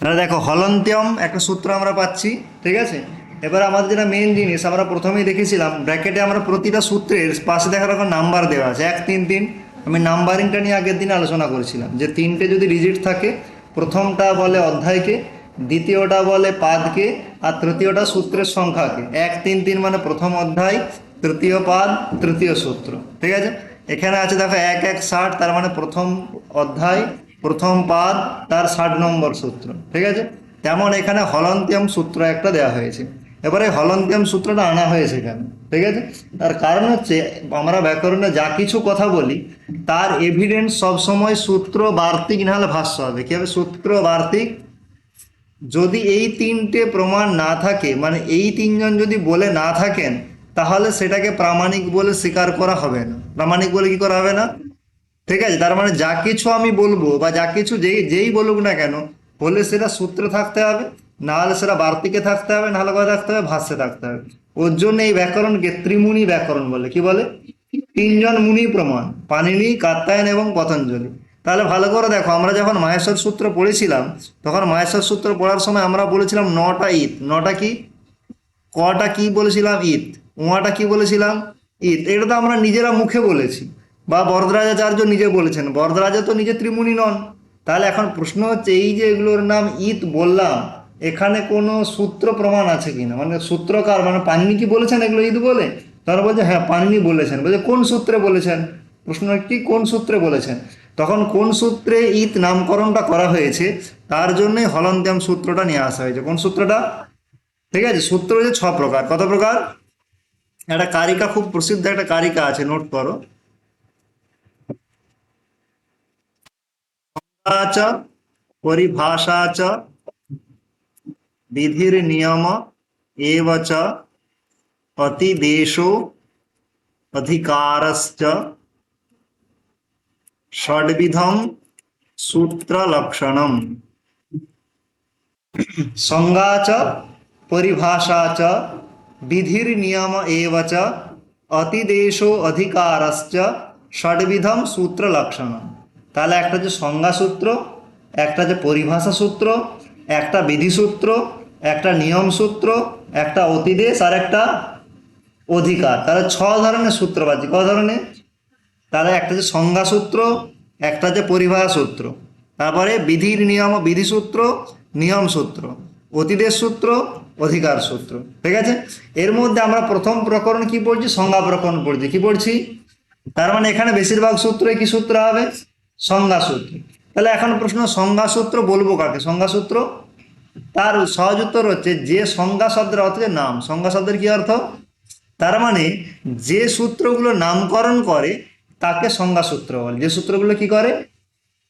তাহলে দেখো, হলন্ত্যম একটা সূত্র আমরা পাচ্ছি, ঠিক আছে? এবার আমাদের যেটা মেন জিনিস, আমরা প্রথমেই দেখেছিলাম ব্র্যাকেটে আমরা প্রতিটা সূত্রের পাশে দেখার রকম নাম্বার দেওয়া আছে। এক, তিন তিন। আমি নাম্বারিংটা নিয়ে আগের দিন আলোচনা করেছিলাম, যে তিনটে যদি ডিজিট থাকে, প্রথমটা বলে অধ্যায়কে, দ্বিতীয়টা বলে পাদকে, আর তৃতীয়টা সূত্রের সংখ্যাকে। এক, তিন তিন মানে প্রথম অধ্যায়, তৃতীয় পাদ, তৃতীয় সূত্র, ঠিক আছে? এখানে আছে দেখো, এক এক, ষাট, তার মানে প্রথম অধ্যায় প্রথম পাদ, তার ষাট নম্বর সূত্র, ঠিক আছে? তেমন এখানে হলন্তিয়াম সূত্র একটা দেওয়া হয়েছে। এবারে হলন্তিয়াম সূত্রটা আনা হয়েছে এখানে ঠিক আছে? তার কারণ হচ্ছে, আমরা ব্যাকরণে যা কিছু কথা বলি, তার এভিডেন্স সবসময় সূত্র বার্তিক নাহলে ভাষ্য হবে। কি হবে? সূত্র বার্তিক। যদি এই তিনটে প্রমাণ না থাকে মানে এই তিনজন যদি বলে না থাকেন, তাহলে সেটাকে প্রামাণিক বলে স্বীকার করা হবে না। প্রামাণিক বলে কি করা হবে না? ঠিক আছে, তার মানে যা কিছু আমি বলব বা যা কিছু যেই যেই বলুক না কেন বলে সেটা সূত্রে থাকতে হবে, না হলে সেটা বার্তিকে থাকতে হবে, না হলে কথা থাকতে হবে, ভাষ্যে থাকতে হবে। ওর জন্য এই ব্যাকরণকে ত্রিমুনি ব্যাকরণ বলে, কি বলে? তিনজন মুনি প্রমাণ পানিনি কাত্তায়ন এবং পতঞ্জলি। তাহলে ভালো করে দেখো, আমরা যখন মাহেশ্বর সূত্র পড়েছিলাম, তখন মাহেশ্বর সূত্র পড়ার সময় আমরা বলেছিলাম নটা ঈদ নটা কি? কটা কি বলেছিলাম? ঈদ উমাটা কি বলেছিলাম? ঈদ এটা তো আমরা নিজেরা মুখে বলেছি। বা বরদরাজাচার্য নিজে বলেছেন, বরদরাজা তো নিজে ত্রিমুনি নন। তাহলে এখন প্রশ্ন হচ্ছে, এই যে এগুলোর নাম ঈদ বললাম, এখানে কোনো সূত্র প্রমাণ আছে কিনা? মানে সূত্রকার মানে পানিনি কি বলেছেন এগুলো ঈদ বলে? তারা বলছে হ্যাঁ পানিনি বলেছেন। বলছে, কোন সূত্রে বলেছেন? প্রশ্ন কি কোন সূত্রে বলেছেন? তখন কোন সূত্রে ঈদ নামকরণটা করা হয়েছে, তার জন্যই হলন্তিয়াম সূত্রটা নিয়ে আসা হয়েছে। কোন সূত্রটা? ঠিক আছে, সূত্র হচ্ছে ছ প্রকার। কত প্রকার? একটা কারিকা, খুব প্রসিদ্ধ একটা কারিকা আছে, নোট করো। সংজ্ঞা চ পরিভাষা চ বিধির নিয়ম এব চ অতিদেশো অধিকারশ্চ ষডবিধম সূত্রলক্ষণম সংজ্ঞা চ পরিভাষা চ বিধির নিয়ম এব চ অতিদেশো তাহলে একটা যে সংজ্ঞা সূত্র একটা যে পরিভাষা সূত্র, একটা বিধি সূত্র একটা নিয়ম সূত্র একটা অতিদেশ আর একটা অধিকার। তাহলে ছ ধরনের সূত্র পাচ্ছি ক ধরনের? তাহলে একটা যে সংজ্ঞা সূত্র একটা যে পরিভাষা সূত্র তারপরে বিধির নিয়ম বিধি সূত্র নিয়ম সূত্র অতিদেশ সূত্র অধিকার সূত্র ঠিক আছে? এর মধ্যে আমরা প্রথম প্রকরণ কি পড়ছি? সংজ্ঞা প্রকরণ পড়ছি। কি পড়ছি? তার মানে এখানে বেশিরভাগ সূত্রে কি সূত্র হবে? সংজ্ঞা সূত্র তাহলে এখন প্রশ্ন সংজ্ঞা সূত্র বলব কাকে? সংজ্ঞা সূত্র তার সহজ উত্তর হচ্ছে যে সংজ্ঞা শব্দের অর্থ নাম। সংজ্ঞা শব্দের কি অর্থ? তার মানে যে সূত্রগুলো নামকরণ করে তাকে সংজ্ঞা সূত্র বলে। যে সূত্রগুলো কি করে?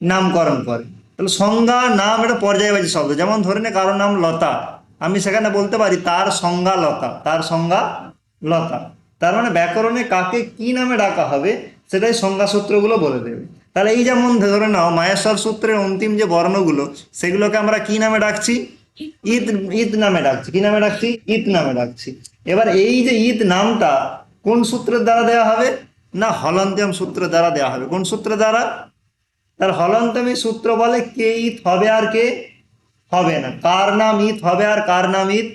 নামকরণ করে। তাহলে সংজ্ঞা, নাম এটা পর্যায়বাচী শব্দ। যেমন ধরে নে কারোর নাম লতা। আমি সেখানে বলতে পারি তার সংজ্ঞা লতা। তার সংজ্ঞা লতা। তার মানে ব্যাকরণে কাকে কি নামে ডাকা হবে, সেটাই সংজ্ঞা সূত্রগুলো বলে দেবে। তাহলে এই যেমন ধরে নাও মায়েশ্বর সূত্রের অন্তিম যে বর্ণগুলো, সেগুলোকে আমরা কি নামে ডাকছি? ঈদ ঈদ নামে ডাকছি। কি নামে ডাকছি? ঈদ নামে ডাকছি। এবার এই যে ঈদ নামটা কোন সূত্রের দ্বারা দেওয়া হবে? না, হলন্তিয়াম সূত্রের দ্বারা দেওয়া হবে। কোন সূত্রের দ্বারা? তার হলন্তমী সূত্র বলে কে ঈদ হবে আর কে হবে না। কার নাম ঈদ হবে আর কার নাম ঈদ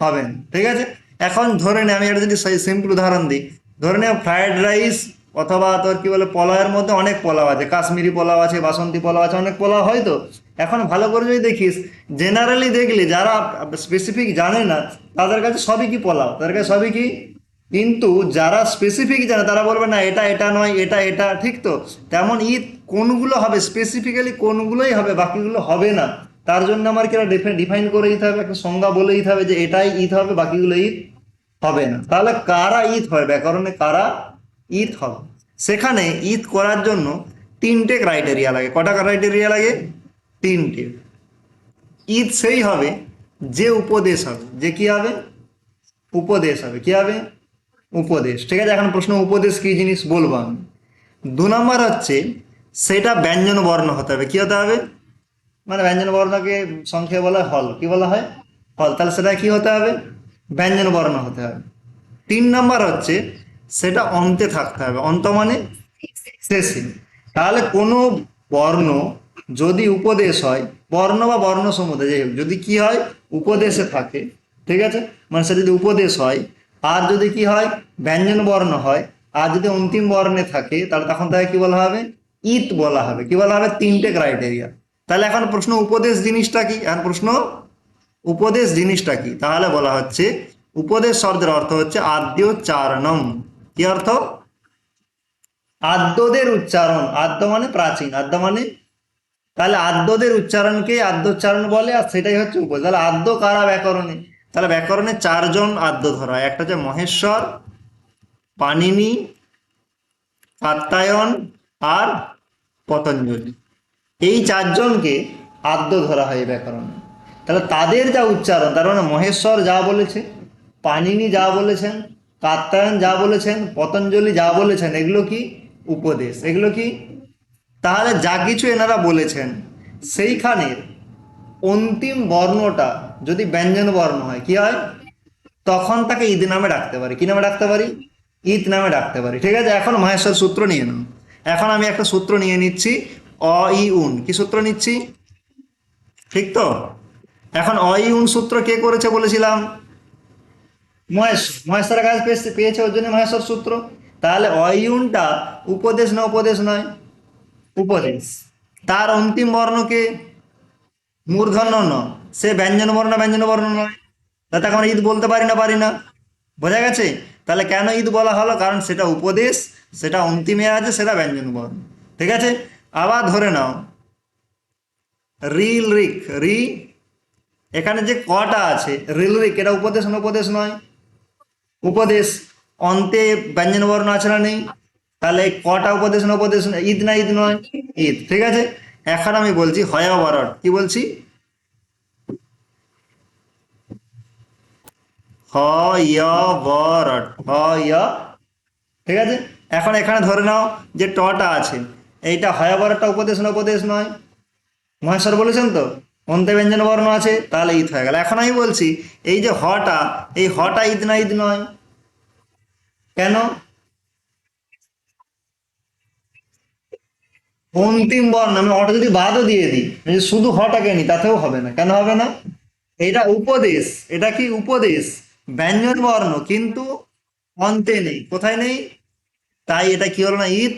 হবে না। ঠিক আছে? এখন ধরে নে, আমি একটা যদি সিম্পল উদাহরণ দিই। ধরে নে ফ্রাইড রাইস অথবা তোর কি বলে পোলাওয়ের মধ্যে অনেক পোলাও আছে, কাশ্মীরি পোলাও আছে, বাসন্তী পোলাও আছে, অনেক পোলাও হয় তো? এখন ভালো করে যদি দেখিস জেনারেলি দেখলি যারা স্পেসিফিক জানে না, তাদের কাছে সবই কি পোলাও? তাদের কাছে সবই কি? কিন্তু যারা স্পেসিফিক জানে, তারা বলবে না, এটা এটা নয়, এটা এটা। ঠিক তো? তেমন ঈদ কোনগুলো হবে স্পেসিফিক্যালি কোনগুলোই হবে, বাকিগুলো হবে না। তার জন্য আমার কিনা ডিফাইন করে দিতে হবে, একটা সংজ্ঞা বলে দিতে হবে যে এটাই ঈদ হবে, বাকিগুলো ঈদ হবে না। তাহলে কারা ঈদ হয় ব্যাকরণে? কারা ঈদ হবে। সেখানে ঈদ করার জন্য তিনটে ক্রাইটেরিয়া লাগে। কটা ক্রাইটেরিয়া লাগে? তিনটে। ঈদ সেই হবে যে উপদেশ হবে। যে কি হবে? উপদেশ হবে। কি হবে? উপদেশ। ঠিক আছে, এখন প্রশ্ন, উপদেশ কি জিনিস? বলব আমি। দু নম্বর হচ্ছে, সেটা ব্যঞ্জন বর্ণ হতে হবে। কি হতে হবে? মানে ব্যঞ্জন বর্ণকে সংখ্যা বলা হয় হল। কি বলা হয়? হল। তাহলে সেটা কি হতে হবে? ব্যঞ্জন বর্ণ হতে হবে। তিন নম্বর হচ্ছে সেটা অন্তে থাকতে হবে। অন্ত মানে শেষে তাহলে কোনো বর্ণ যদি উপদেশ হয়, বর্ণ বা বর্ণ সমুদায় যাই হোক, যদি কি হয়, উপদেশে থাকে, ঠিক আছে? মানে সে যদি উপদেশ হয়, আর যদি কি হয়, ব্যঞ্জন বর্ণ হয়, আর যদি অন্তিম বর্ণে থাকে, তাহলে তখন তাকে কি বলা হবে? ইত বলা হবে। কি বলা হবে? তিনটে ক্রাইটেরিয়া তাহলে এখন প্রশ্ন উপদেশ জিনিসটা কি? এখন প্রশ্ন উপদেশ জিনিসটা কি? তাহলে বলা হচ্ছে, উপদেশ শব্দের অর্থ হচ্ছে আদ্যোচ্চারণম কি অর্থ? আদ্যদের উচ্চারণ। আদ্য মানে প্রাচীন। আদ্য মানে? তাহলে আদ্যদের উচ্চারণকে আদ্যোচ্চারণ বলে? আর সেটাই হচ্ছে উপদেশ। তাহলে আদ্য কারা ব্যাকরণে? তাহলে ব্যাকরণে চারজন আদ্য ধরা। একটা হচ্ছে মহেশ্বর পানিনি কাত্তায়ন আর পতঞ্জলি। এই চারজনকে আদ্য ধরা হয় ব্যাকরণে। তাহলে তাদের যা উচ্চারণ, তার মানে মহেশ্বর যা বলেছে পানিনি যা বলেছেন কাত্তায়ন যা বলেছেন, পতঞ্জলি যা বলেছেন, এগুলো কি উপদেশ? এগুলো কি? তাহলে যা কিছু এনারা বলেছেন সেইখানের অন্তিম বর্ণটা যদি ব্যঞ্জন বর্ণ হয়, কি হয়? তখন তাকে ঈদ নামে ডাকতে পারি। কি নামে ডাকতে পারি? ঈদ নামে ডাকতে পারি। ঠিক আছে, এখন মহেশ্বর সূত্র নিয়ে নাও। এখন আমি একটা সূত্র নিয়ে নিচ্ছি অ ই উন কি সূত্র নিচ্ছি? ঠিক তো? এখন অ ই উন সূত্র কে করেছে বলেছিলাম? মহেশ্বর মহেশ্বরের কাজ পেয়েছে পেয়েছে ওর জন্য মহেশ্বর সূত্র। তাহলে অয়ুনটা উপদেশ না উপদেশ নয়? উপদেশ। তার অন্তিম বর্ণকে মূর্ধন্য ন সে ব্যঞ্জন বর্ণ ব্যঞ্জন বর্ণ নয়? তা তাকে আমরা ঈদ বলতে পারি না পারি না? বোঝা গেছে? তাহলে কেন ঈদ বলা হলো? কারণ সেটা উপদেশ, সেটা অন্তিমে আছে, সেটা ব্যঞ্জন বর্ণ। ঠিক আছে? আবার ধরে নাও। রিল রিক রি, এখানে যে কটা আছে রিল রিক এটা উপদেশ না উপদেশ নয়? উপদেশ, অন্তে ব্যঞ্জন বর্ণ আছে না নেই। তাহলে কটা উপদেশ না উপদেশ? ঈদ না ঈদ নয়, ঈদ, ঠিক আছে? এখন আমি বলছি হয়া বরট কি বলছি? বরট ঠিক আছে? এখন এখানে ধরে নাও যে টটা আছে, এইটা হয়া বরটটা উপদেশ না উপদেশ নয়। মহেশ্বর বলেছেন তো? অন্তে ব্যঞ্জন বর্ণ আছে, তাহলে ঈদ হয়ে গেল। এখন আমি বলছি, এই যে হটা, এই হটা ঈদ না ঈদ নয়। কেন? অন্তিম বর্ণ, আমি হটা যদি বাদও দিয়ে দিই যদি শুধু হটাকে নি তাতেও হবে না। কেন হবে না? এটা উপদেশ, এটা কি উপদেশ? ব্যঞ্জন বর্ণ, কিন্তু অন্তে নেই। কোথায় নেই? তাই এটা কি হলো না, ঈদ?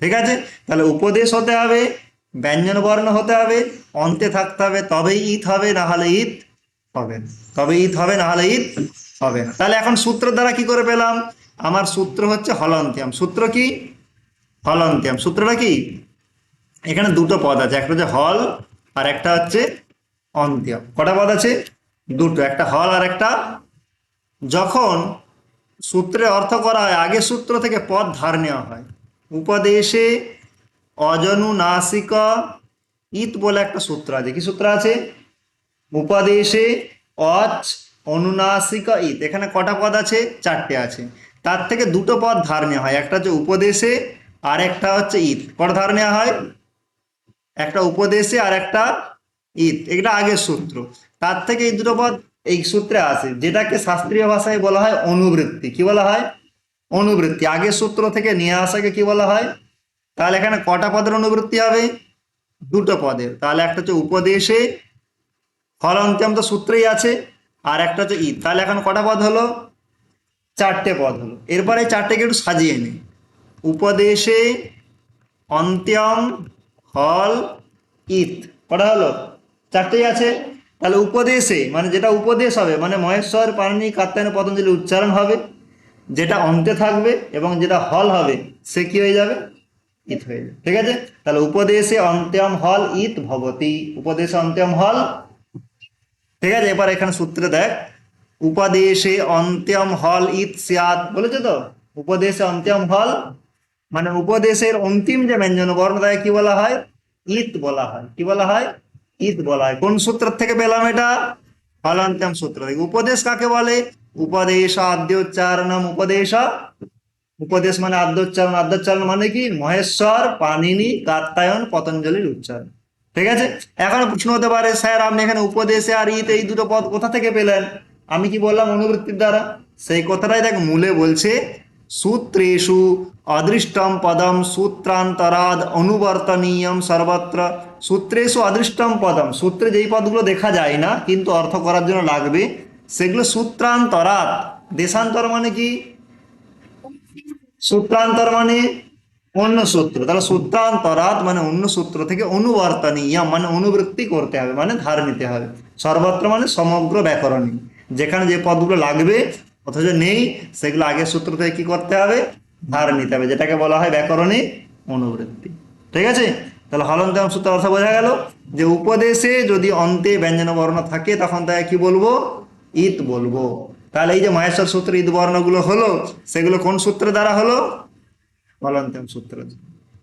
ঠিক আছে? তাহলে উপদেশ হতে হবে ব্যঞ্জন বর্ণ হতে হবে, অন্তে থাকতে হবে, তবেই ঈদ হবে, না হলে ঈদ হবে না। তবে ঈদ হবে, না হলে ঈদ হবে না। তাহলে এখন সূত্র দ্বারা কি করে পেলাম? আমার সূত্র হচ্ছে হলন্তিয়াম। সূত্র কি? হলন্তিয়াম। সূত্রটা কি? এখানে দুটো পদ আছে, একটা হচ্ছে হল আর একটা হচ্ছে অন্ত্যম। কটা পদ আছে? দুটো, একটা হল আর একটা যখন সূত্রে অর্থ করা হয়, আগে সূত্র থেকে পদ ধার নেওয়া হয়। উপদেশে অজনুনাসিক ইত বলে একটা সূত্র আছে। কি সূত্র আছে? উপদেশে অচ অনুনাসিক ইত। এখানে কটা পদ আছে? চারটে আছে। তার থেকে দুটো পদ ধার নেওয়া হয়। একটা হচ্ছে উপদেশে আর একটা হচ্ছে ঈদ কটা ধার নেওয়া হয়? একটা উপদেশে আর একটা ঈদ এটা আগের সূত্র। তার থেকে এই দুটো পদ এই সূত্রে আসে যেটাকে শাস্ত্রীয় ভাষায় বলা হয় অনুবৃত্তি। কি বলা হয়? অনুবৃত্তি। আগের সূত্র থেকে নিয়ে আসাকে কি বলা হয়? তাহলে এখানে কটা পদের অনুবৃত্তি হবে? দুটো পদের। তাহলে একটা হচ্ছে উপদেশে ফলন্ত্যম তো সূত্রেই আছে, আর একটা হচ্ছে ঈদ তাহলে এখন কটা পদ হলো? চারটে পদ হলো। এরপরে চারটেকে একটু সাজিয়ে নিই। উপদেশে, অন্ত্যম, হল ঈদ কটা হলো? চারটেই আছে। তাহলে উপদেশে মানে যেটা উপদেশ হবে মানে মহেশ্বর পারণী কাত্তায়ন পতঞ্জলি উচ্চারণ হবে, যেটা অন্তে থাকবে এবং যেটা হল হবে, সে কি হয়ে যাবে? ঈদ হয়ে ঠিক আছে? তাহলে উপদেশে অন্ত্যম হল ঈদ ভবতি। উপদেশে অন্ত্যম হল? ঠিক আছে? এবার এখানে সূত্রে দেখ। উপদেশে অন্ত্যম হল ঈদ সিয়াত বলেছে তো? উপদেশে অন্ত্যম হল? মানে উপদেশের অন্তিম যে ব্যঞ্জন বর্ণ তাকে কি বলা হয়? ইত বলা হয়। কি বলা হয়? ঈদ বলা হয়। কোন সূত্র থেকে পেলাম এটা? হলান্ত্যম সূত্র থেকে। উপদেশ কাকে বলে? উপদেশ আদ্যোচ্চারণম উপদেশ উপদেশ মানে আদ্যোচ্চারণ। আদ্যোচ্চারণ মানে কি? মহেশ্বর পানিনি কাত্তায়ন পতঞ্জলির উচ্চারণ। ঠিক আছে? এখন প্রশ্ন হতে পারে, স্যার, আপনি এখানে উপদেশে আর ইতে এই দুটো পদ কোথা থেকে পেলেন? আমি কি বললাম অনুবৃত্তির দ্বারা? সেই কথাটাই দেখ, মূলে বলছে, সূত্রেষু অদৃষ্টম পদম সূত্রান্তরাদ অনুবর্তনীয়ম সর্বত্র। সূত্রেষু অদৃষ্টম পদম। সূত্রে যেই পদগুলো দেখা যায় না, কিন্তু অর্থ করার জন্য লাগবে, সেগুলো সূত্রান্তরাদ। দেশান্তর মানে কি? সূত্রান্তর মানে অন্য সূত্র। তাহলে সূত্রান্তরাত মানে অন্য সূত্র থেকে অনুবর্তনীয় মানে অনুবৃত্তি করতে হবে মানে ধার নিতে হবে। সর্বত্র মানে সমগ্র ব্যাকরণী যেখানে যে পদগুলো লাগবে, অথচ নেই, সেগুলো আগের সূত্র থেকে কি করতে হবে? ধার নিতে হবে, যেটাকে বলা হয় ব্যাকরণী অনুবৃত্তি। ঠিক আছে? তাহলে হলন্ত সূত্র অর্থ বোঝা গেল যে উপদেশে যদি অন্তে ব্যঞ্জন বর্ণ থাকে, তখন তাকে কি বলব? ইত বলব। তাহলে এই যে মায়েশ্বর সূত্রে ঈদ বর্ণগুলো হলো, সেগুলো কোন সূত্র দ্বারা হলো? হলন্তম সূত্র